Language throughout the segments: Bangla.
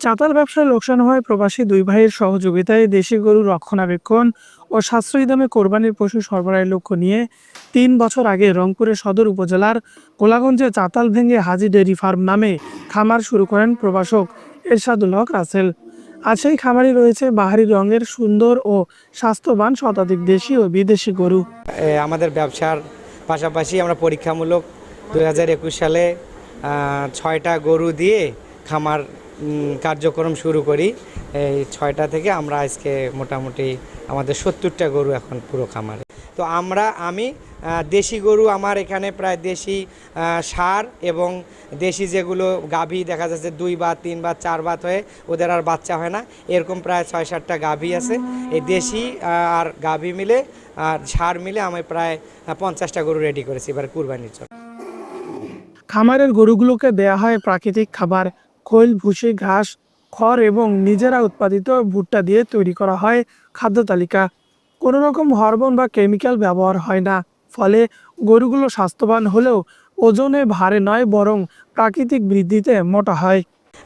চাতাল ব্যবসায় লোকসান হয় প্রবাসী দুই ভাইয়ের সহযোগিতায় দেশি গরু রক্ষণাবেক্ষণ ও সাশ্রয়ী দামে কোরবানির পশু সরবরাহের লক্ষ্য নিয়ে তিন বছর আগে রংপুরের সদর উপজেলার কোলাগঞ্জে চাতাল ভেঙে হাজি ডেয়ারি ফার্ম নামে খামার শুরু করেন প্রবাসক এরশাদুল হক রাসেল। আর সেই খামারে রয়েছে বাহারি রঙের সুন্দর ও স্বাস্থ্যবান শতাধিক দেশি ও বিদেশি গরু। আমাদের ব্যবসার পাশাপাশি আমরা পরীক্ষামূলক দুই হাজার একুশ সালে ছয়টা গরু দিয়ে খামার কার্যক্রম শুরু করি। এই ছয়টা থেকে আমরা আজকে মোটামুটি আমাদের সত্তরটা গরু এখন পুরো খামারে। তো আমরা, আমি দেশি গরু, আমার এখানে প্রায় দেশি সার এবং দেশি যেগুলো গাভী দেখা যাচ্ছে দুই বা তিন বা চার বাত হয়ে ওদের আর বাচ্চা হয় না। এরকম প্রায় ছয় সাতটা গাভী আছে। এই দেশি আর গাভী মিলে আর সার মিলে আমি প্রায় পঞ্চাশটা গরু রেডি করেছি এবার কুরবানির জন্য। খামারের গরুগুলোকে দেয়া হয় প্রাকৃতিক খাবার, খৈল, ভুসি, ঘাস, খড় এবং নিজেরা উৎপাদিত ভুট্টা দিয়ে তৈরি করা হয় খাদ্য তালিকা। কোনো রকম হরমোন বা কেমিক্যাল ব্যবহার হয় না, ফলে গরুগুলো স্বাস্থ্যবান হলেও ওজনে ভারে নয়, বরং প্রাকৃতিক বৃদ্ধিতে মোটা হয়।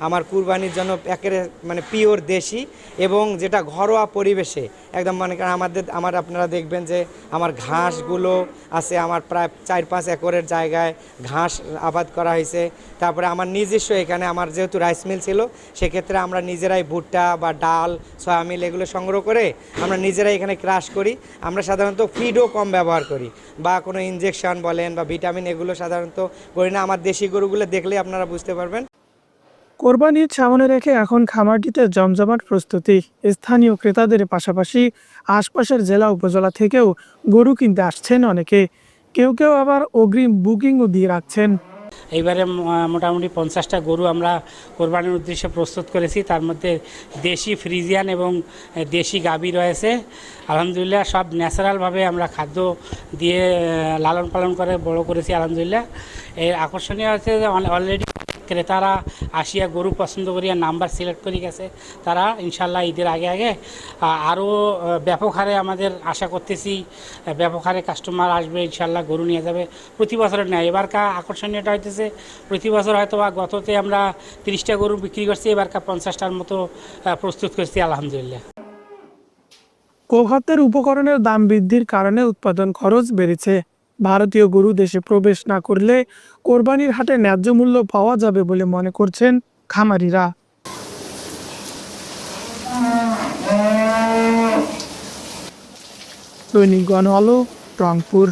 আমার কুরবানির জন্য একেবারে মানে পিওর দেশি এবং যেটা ঘরোয়া পরিবেশে একদম মানে আমাদের, আমার আপনারা দেখবেন যে আমার ঘাসগুলো আছে আমার প্রায় চার পাঁচ একরের জায়গায় ঘাস আবাদ করা হয়েছে। তারপরে আমার নিজস্ব এখানে আমার যেহেতু রাইস মিল ছিল, সেক্ষেত্রে আমরা নিজেরাই ভুট্টা বা ডাল সয়ামিল এগুলো সংগ্রহ করে আমরা নিজেরাই এখানে ক্রাশ করি। আমরা সাধারণত ফিডও কম ব্যবহার করি বা কোনো ইনজেকশন বলেন বা ভিটামিন এগুলো সাধারণত করি না। আমার দেশি গরুগুলো দেখলে আপনারা বুঝতে পারবেন কোরবানির সামনে রেখে এখন খামারটিতে জমজমাট প্রস্তুতি। স্থানীয় ক্রেতাদের পাশাপাশি আশপাশের জেলা উপজেলা থেকেও গরু কিনতে আসছেন অনেকে। কেউ কেউ আবার অগ্রিম বুকিংও দিয়ে রাখছেন। এইবারে মোটামুটি পঞ্চাশটা গরু আমরা কোরবানির উদ্দেশ্যে প্রস্তুত করেছি। তার মধ্যে দেশি ফ্রিজিয়ান এবং দেশি গাভী রয়েছে। আলহামদুলিল্লাহ সব ন্যাচারালভাবে আমরা খাদ্য দিয়ে লালন পালন করে বড় করেছি, আলহামদুলিল্লাহ। এর আকর্ষণীয় হচ্ছে যে অলরেডি ক্রেতারা আসিয়া গরু পছন্দ করিয়া নাম্বার সিলেক্ট করে গেছে। তারা ইনশাল্লাহ ঈদের আগে আগে আরও ব্যাপক হারে আমাদের আশা করতেছি ব্যাপক হারে কাস্টমার আসবে ইনশাল্লাহ গরু নিয়ে যাবে। প্রতি বছরের নেয় এবারকার আকর্ষণীয়টা হইতেছে, প্রতি বছর হয়তো বা গততে আমরা তিরিশটা গরু বিক্রি করছি, এবারকার পঞ্চাশটার মতো প্রস্তুত করছি, আলহামদুলিল্লাহ। গোখাদ্যের উপকরণের দাম বৃদ্ধির কারণে উৎপাদন খরচ বেড়েছে। ভারতীয় গরু দেশে প্রবেশ না করলে কোরবানির হাটে ন্যায্য মূল্য পাওয়া যাবে বলে মনে করছেন খামারিরা। দৈনিক গণ আলো, রংপুর।